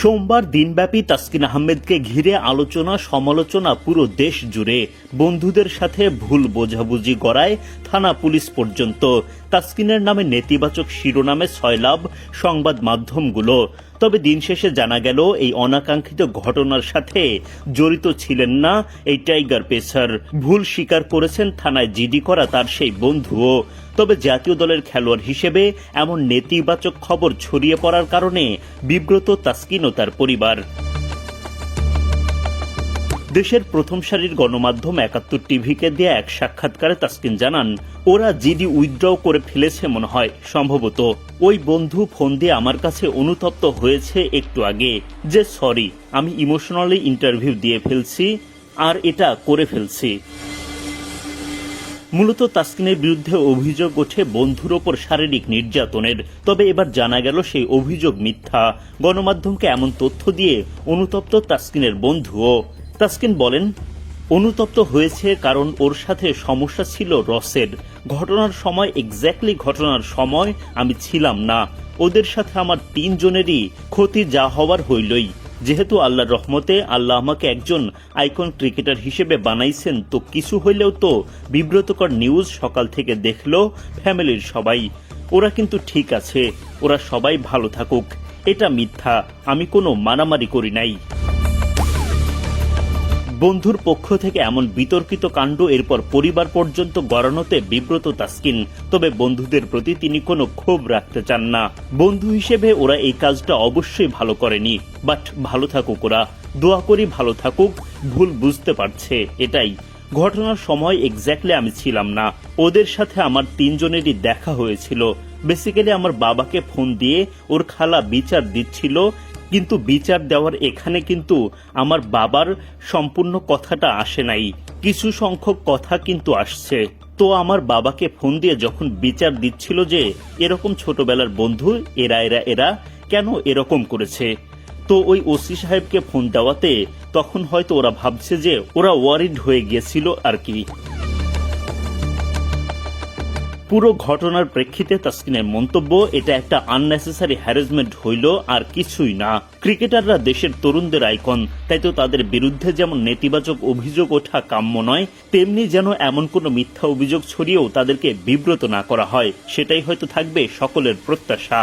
সোমবার দিনব্যাপী তাসকিন আহমেদকে ঘিরে আলোচনা, সমালোচনা পুরো দেশ জুড়ে। বন্ধুদের সাথে ভুল বোঝাবুঝি গড়ায় থানা পুলিশ পর্যন্ত। তাসকিনের নামে নেতিবাচক শিরোনামে সয়লাভ সংবাদ মাধ্যমগুলো। তবে দিন শেষে জানা গেল, এই অনাকাঙ্ক্ষিত ঘটনার সাথে জড়িত ছিলেন না এই টাইগার পেসার। ভুল স্বীকার করেছেন থানায় জিডি করা তার সেই বন্ধুও। তবে জাতীয় দলের খেলোয়াড় হিসেবে এমন নেতিবাচক খবর ছড়িয়ে পড়ার কারণে বিব্রত তাসকিন ও তার পরিবার। দেশের প্রথম সারির গণমাধ্যম একাত্তর টিভিকে দেয়া এক সাক্ষাৎকারে তাসকিন জানান, ওরা জিডি উইথড্র করে ফেলেছে মনে হয়। সম্ভবত ওই বন্ধু ফোন দিয়ে আমার কাছে অনুতপ্ত হয়েছে একটু আগে যে, সরি, আমি ইমোশনালি ইন্টারভিউ দিয়ে ফেলছি আর এটা করে ফেলছি। মূলত তাসকিনের বিরুদ্ধে অভিযোগ ওঠে বন্ধুর ওপর শারীরিক নির্যাতনের। তবে এবার জানা গেল সেই অভিযোগ মিথ্যা। গণমাধ্যমকে এমন তথ্য দিয়ে অনুতপ্ত তাসকিনের বন্ধুও। তাসকিন বলেন, অনুতপ্ত হয়েছে কারণ ওর সাথে সমস্যা ছিল রসের। ঘটনার সময় এক্স্যাক্টলি ঘটনার সময় আমি ছিলাম না। ওদের সাথে আমার তিনজনেরই ক্ষতি যা হওয়ার হইলই। যেহেতু আল্লাহর রহমতে আল্লাহ আমাকে একজন আইকন ক্রিকেটার হিসেবে বানাইছেন, তো কিছু হইলেও তো বিব্রতকর নিউজ সকাল থেকে দেখল ফ্যামিলির সবাই। ওরা কিন্তু ঠিক আছে, ওরা সবাই ভালো থাকুক। এটা মিথ্যা, আমি কোনো মারামারি করি নাই। বন্ধুর পক্ষ থেকে এমন বিতর্কিত কাণ্ড এরপর পরিবার পর্যন্ত গড়ানোতে বিব্রত তাসকিন। তবে বন্ধুদের প্রতি তিনি কোনো ক্ষোভ রাখতে চান না। বন্ধু হিসেবে ওরা এই কাজটা অবশ্যই ভালো করেনি। বাট ভালো থাকুক ওরা। দোয়া করি ভালো থাকুক। ভুল বুঝতে পারছে। এটাই। ঘটনার সময় এক্স্যাক্টলি আমি ছিলাম না। ওদের সাথে আমার তিনজনেরই দেখা হয়েছিল। বেসিক্যালি আমার বাবাকে ফোন দিয়ে ওর খালা বিচার দিচ্ছিল। কিন্তু বিচার দেওয়ার এখানে কিন্তু আমার বাবার সম্পূর্ণ কথাটা আসে নাই। কিছু সংখ্যক কথা কিন্তু আসছে। তো আমার বাবাকে ফোন দিয়ে যখন বিচার দিচ্ছিল যে এরকম ছোটবেলার বন্ধু, এরা এরা এরা কেন এরকম করেছে? তো ওই ওসি সাহেবকে ফোন দেওয়াতে তখন হয়তো ওরা ভাবছে যে ওরা ওয়ারিড হয়ে গিয়েছিল আর কি। পুরো ঘটনার প্রেক্ষিতে তাসকিনের মন্তব্য, এটা একটা আননেসেসারি হ্যারাসমেন্ট হইল আর কিছুই না। ক্রিকেটাররা দেশের তরুণদের আইকন তাই তো তাদের বিরুদ্ধে যেমন নেতিবাচক অভিযোগ ওঠা কাম্য নয়, তেমনি যেন এমন কোনো মিথ্যা অভিযোগ ছড়িয়েও তাদেরকে বিব্রত না করা হয়, সেটাই হয়তো থাকবে সকলের প্রত্যাশা।